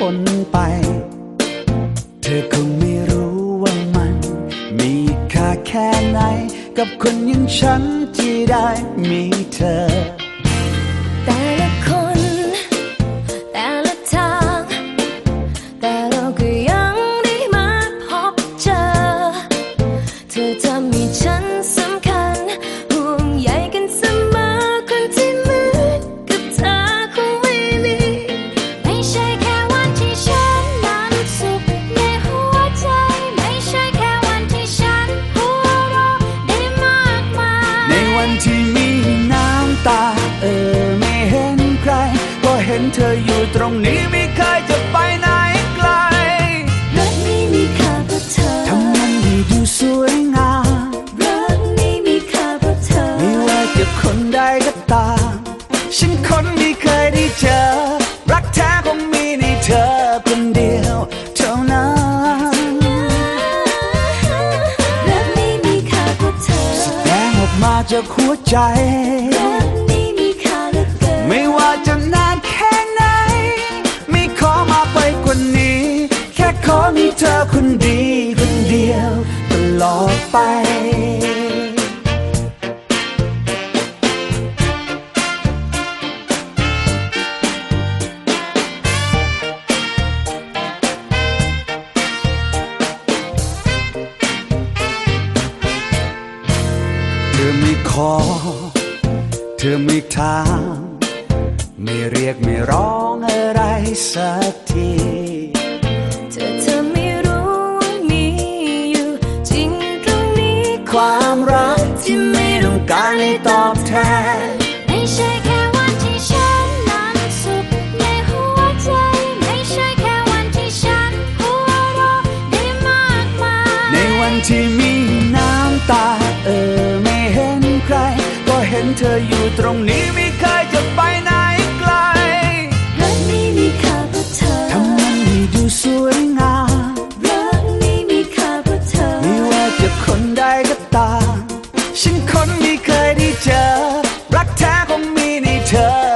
ปนไป เธอคงไม่รู้ว่ามัน มีค่าแค่ไหน กับคนอย่างฉันที่ได้มีเธอ แต่ละคน แต่ละทาง แต่เราก็ยังได้มาพบเจอ เธอทำให้ฉัน เธออยู่ตรงนี้ไม่เคยจะไปไหนไกลรักนี้มีค่าเพราะเธอทำมันให้ดูสวยงามรักนี้มีค่าเพราะเธอไม่ว่าจะคนใดก็ตามฉันคนที่เคยได้เจอ รักแท้คงมีในเธอคนเดียวเท่านั้นรักนี้มีค่าเพราะเธอแสดงออกมาจากหัวใจ เธอคนดีคนเดียวตลอดไปเธอไม่ขอ เธอไม่ถาม ไม่เรียกไม่ร้องอะไรสักที ตอบแทน touch.